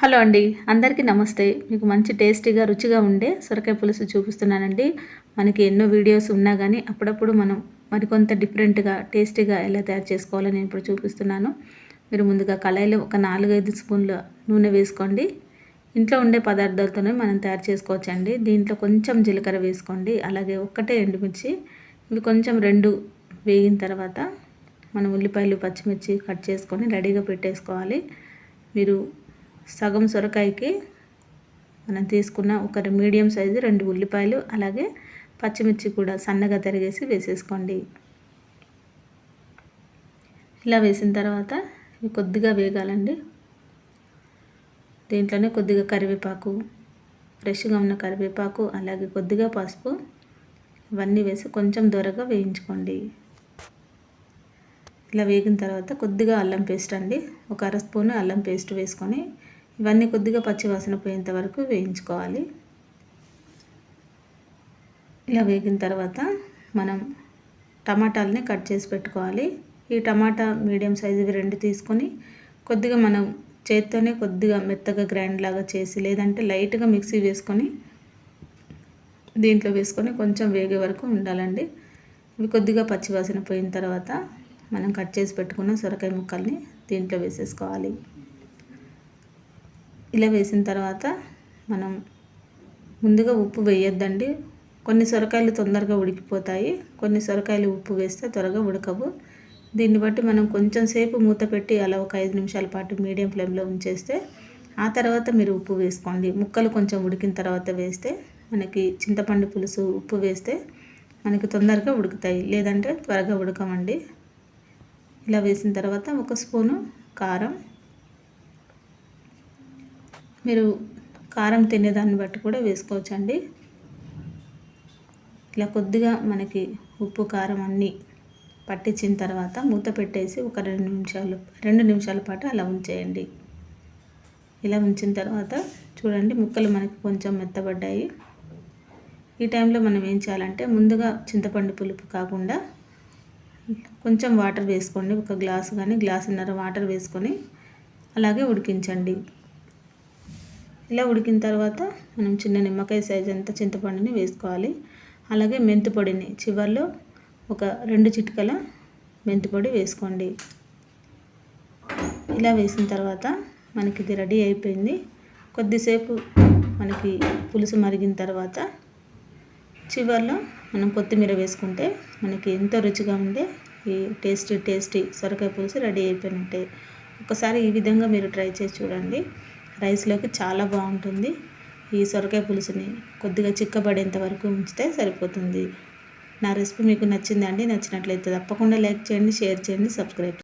Hello అండి అందరికీ నమస్తే. మీకు మంచి టేస్టీగా రుచిగా ఉండే సొరకాయ పులుసు చూపిస్తున్నానండి. మనకి ఎన్నో వీడియోస్ ఉన్నా కానీ అప్పుడప్పుడు మనం మరికొంత డిఫరెంట్గా టేస్టీగా ఎలా తయారు చేసుకోవాలో నేను ఇప్పుడు చూపిస్తున్నాను. మీరు ముందుగా కళాయిలో ఒక నాలుగైదు స్పూన్ల నూనె వేసుకోండి. ఇంట్లో ఉండే పదార్థాలతోనే మనం తయారు చేసుకోవచ్చండి. దీంట్లో కొంచెం జీలకర్ర వేసుకోండి. అలాగే ఒక్కటే ఎండుమిర్చి ఇవి కొంచెం రెండు వేగిన తర్వాత మనం ఉల్లిపాయలు పచ్చిమిర్చి కట్ చేసుకొని రెడీగా పెట్టేసుకోవాలి. మీరు సగం సొరకాయకి మనం తీసుకున్న ఒక మీడియం సైజు రెండు ఉల్లిపాయలు అలాగే పచ్చిమిర్చి కూడా సన్నగా తరిగేసి వేసేసుకోండి. ఇలా వేసిన తర్వాత ఇవి కొద్దిగా వేగాలండి. దీంట్లోనే కొద్దిగా కరివేపాకు ఫ్రెష్గా ఉన్న కరివేపాకు అలాగే కొద్దిగా పసుపు ఇవన్నీ వేసి కొంచెం దొరగా వేయించుకోండి. ఇలా వేగిన తర్వాత కొద్దిగా అల్లం పేస్ట్ అండి. ఒక అర స్పూన్ అల్లం పేస్ట్ వేసుకొని ఇవన్నీ కొద్దిగా పచ్చివాసన పోయేంత వరకు వేయించుకోవాలి. ఇలా వేగిన తర్వాత మనం టమాటాలని కట్ చేసి పెట్టుకోవాలి. ఈ టమాటా మీడియం సైజువి రెండు తీసుకొని కొద్దిగా మనం చేత్తోనే కొద్దిగా మెత్తగా గ్రైండ్ లాగా చేసి లేదంటే లైట్గా మిక్సీ వేసుకొని దీంట్లో వేసుకొని కొంచెం వేగే వరకు ఉండాలండి. ఇవి కొద్దిగా పచ్చివాసన పోయిన తర్వాత మనం కట్ చేసి పెట్టుకున్న సొరకాయ ముక్కల్ని దీంట్లో వేసేసుకోవాలి. ఇలా వేసిన తర్వాత మనం ముందుగా ఉప్పు వేయొద్దండి. కొన్ని సొరకాయలు తొందరగా ఉడికిపోతాయి. కొన్ని సొరకాయలు ఉప్పు వేస్తే త్వరగా ఉడకవు. దీన్ని బట్టి మనం కొంచెం సేపు మూత పెట్టి అలా ఒక ఐదు నిమిషాల పాటు మీడియం ఫ్లేమ్లో ఉంచేస్తే ఆ తర్వాత మీరు ఉప్పు వేసుకోండి. ముక్కలు కొంచెం ఉడికిన తర్వాత వేస్తే మనకి చింతపండు పులుసు ఉప్పు వేస్తే మనకి తొందరగా ఉడుకుతాయి. లేదంటే త్వరగా ఉడకమండి ఇలా వేసిన తర్వాత ఒక స్పూను కారం మీరు కారం తినేదాన్ని బట్టి కూడా వేసుకోవచ్చండి. ఇలా కొద్దిగా మనకి ఉప్పు కారం అన్నీ పట్టించిన తర్వాత మూత పెట్టేసి ఒక రెండు నిమిషాలు రెండు నిమిషాల పాటు అలా ఉంచేయండి. ఇలా ఉంచిన తర్వాత చూడండి ముక్కలు మనకి కొంచెం మెత్తబడ్డాయి. ఈ టైంలో మనం ఏం చేయాలంటే ముందుగా చింతపండు పులుపు కాకుండా కొంచెం వాటర్ వేసుకోండి. ఒక గ్లాసు కానీ గ్లాసున్నర వాటర్ వేసుకొని అలాగే ఉడికించండి. ఇలా ఉడికిన తర్వాత మనం చిన్న నిమ్మకాయ సైజ్ అంతా చింతపండుని వేసుకోవాలి. అలాగే మెంతి పొడిని చివరిలో ఒక రెండు చిటికల మెంతి పొడి వేసుకోండి. ఇలా వేసిన తర్వాత మనకి ఇది రెడీ అయిపోయింది. కొద్దిసేపు మనకి పులుసు మరిగిన తర్వాత చివరిలో మనం కొత్తిమీర వేసుకుంటే మనకి ఎంతో రుచిగా ఉండే ఈ టేస్టీ టేస్టీ సొరకాయ పులుసు రెడీ అయిపోయినట్టే. ఒకసారి ఈ విధంగా మీరు ట్రై చేసి చూడండి. రైస్లోకి చాలా బాగుంటుంది. ఈ సొరకాయ పులుసుని కొద్దిగా చిక్కబడేంత వరకు ఉంచితే సరిపోతుంది. నా రెసిపీ మీకు నచ్చిందండి నచ్చినట్లయితే తప్పకుండా లైక్ చేయండి షేర్ చేయండి సబ్స్క్రైబ్